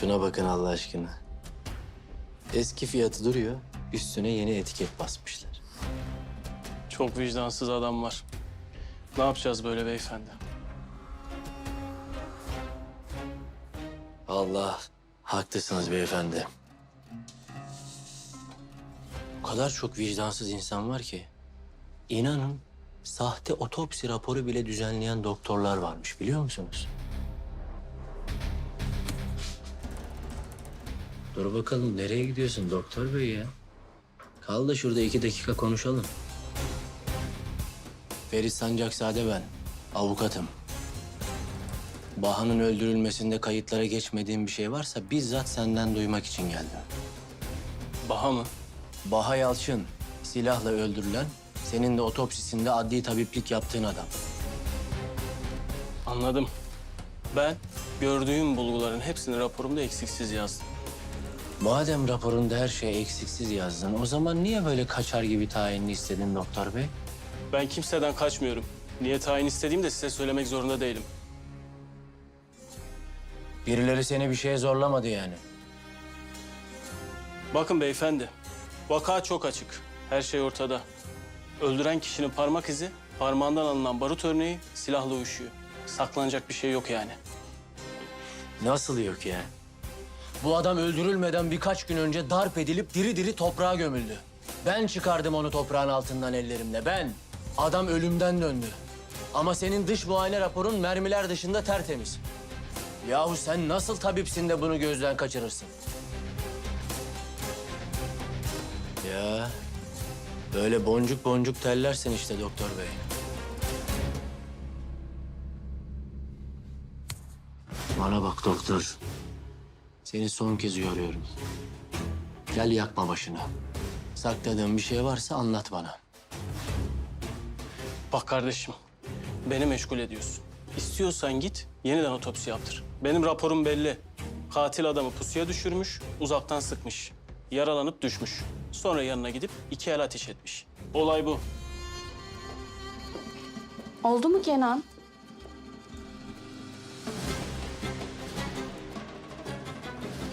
Şuna bakın Allah aşkına. Eski fiyatı duruyor, üstüne yeni etiket basmışlar. Çok vicdansız adam var. Ne yapacağız böyle beyefendi? Allah, haklısınız beyefendi. O kadar çok vicdansız insan var ki. İnanın sahte otopsi raporu bile düzenleyen doktorlar varmış biliyor musunuz? Dur bakalım nereye gidiyorsun doktor bey ya? Kal da şurada iki dakika konuşalım. Ferit Sancaksade ben, avukatım. Baha'nın öldürülmesinde kayıtlara geçmediğim bir şey varsa bizzat senden duymak için geldim. Baha mı? Baha Yalçın, silahla öldürülen, senin de otopsisinde adli tabiplik yaptığın adam. Anladım. Ben gördüğüm bulguların hepsini raporumda eksiksiz yazdım. Madem raporunda her şeyi eksiksiz yazdın, o zaman niye böyle kaçar gibi tayinli istedin doktor bey? Ben kimseden kaçmıyorum. Niye tayin istediğimi de size söylemek zorunda değilim. Birileri seni bir şeye zorlamadı yani. Bakın beyefendi, vaka çok açık. Her şey ortada. Öldüren kişinin parmak izi, parmağından alınan barut örneği silahla uyuşuyor. Saklanacak bir şey yok yani. Nasıl yok ya? Bu adam öldürülmeden birkaç gün önce darp edilip diri diri toprağa gömüldü. Ben çıkardım onu toprağın altından ellerimle, ben. Adam ölümden döndü. Ama senin dış muayene raporun mermiler dışında tertemiz. Yahu sen nasıl tabipsin de bunu gözden kaçırırsın? Ya böyle boncuk boncuk tellersin işte doktor bey. Bana bak doktor. Seni son kez uyarıyorum. Gel yakma başını. Sakladığın bir şey varsa anlat bana. Bak kardeşim, beni meşgul ediyorsun. İstiyorsan git, yeniden otopsi yaptır. Benim raporum belli. Katil adamı pusuya düşürmüş, uzaktan sıkmış. Yaralanıp düşmüş. Sonra yanına gidip iki el ateş etmiş. Olay bu. Oldu mu Kenan?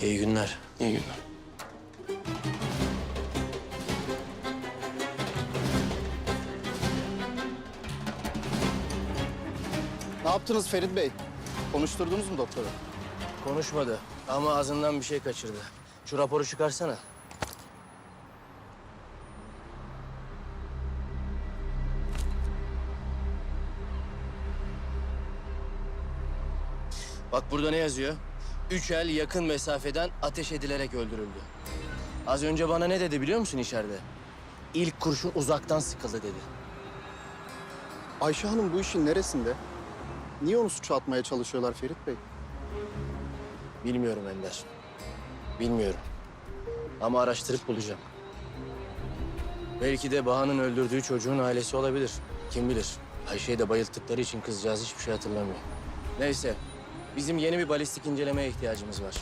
İyi günler. İyi günler. Ne yaptınız Ferit Bey? Konuşturdunuz mu doktoru? Konuşmadı ama ağzından bir şey kaçırdı. Şu raporu çıkarsana. Bak burada ne yazıyor? Üç el yakın mesafeden ateş edilerek öldürüldü. Az önce bana ne dedi biliyor musun içeride? İlk kurşun uzaktan sıkıldı dedi. Ayşe Hanım bu işin neresinde? Niye onu suça atmaya çalışıyorlar Ferit Bey? Bilmiyorum Ender. Bilmiyorum. Ama araştırıp bulacağım. Belki de Baha'nın öldürdüğü çocuğun ailesi olabilir. Kim bilir. Ayşe'yi de bayılttıkları için kızcağız hiçbir şey hatırlamıyor. Neyse. Bizim yeni bir balistik incelemeye ihtiyacımız var.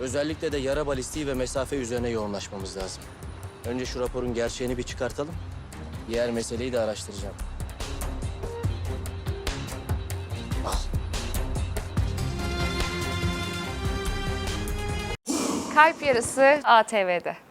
Özellikle de yara balistiği ve mesafe üzerine yoğunlaşmamız lazım. Önce şu raporun gerçeğini bir çıkartalım. Diğer meseleyi de araştıracağım. Al. Kalp Yarısı ATV'de.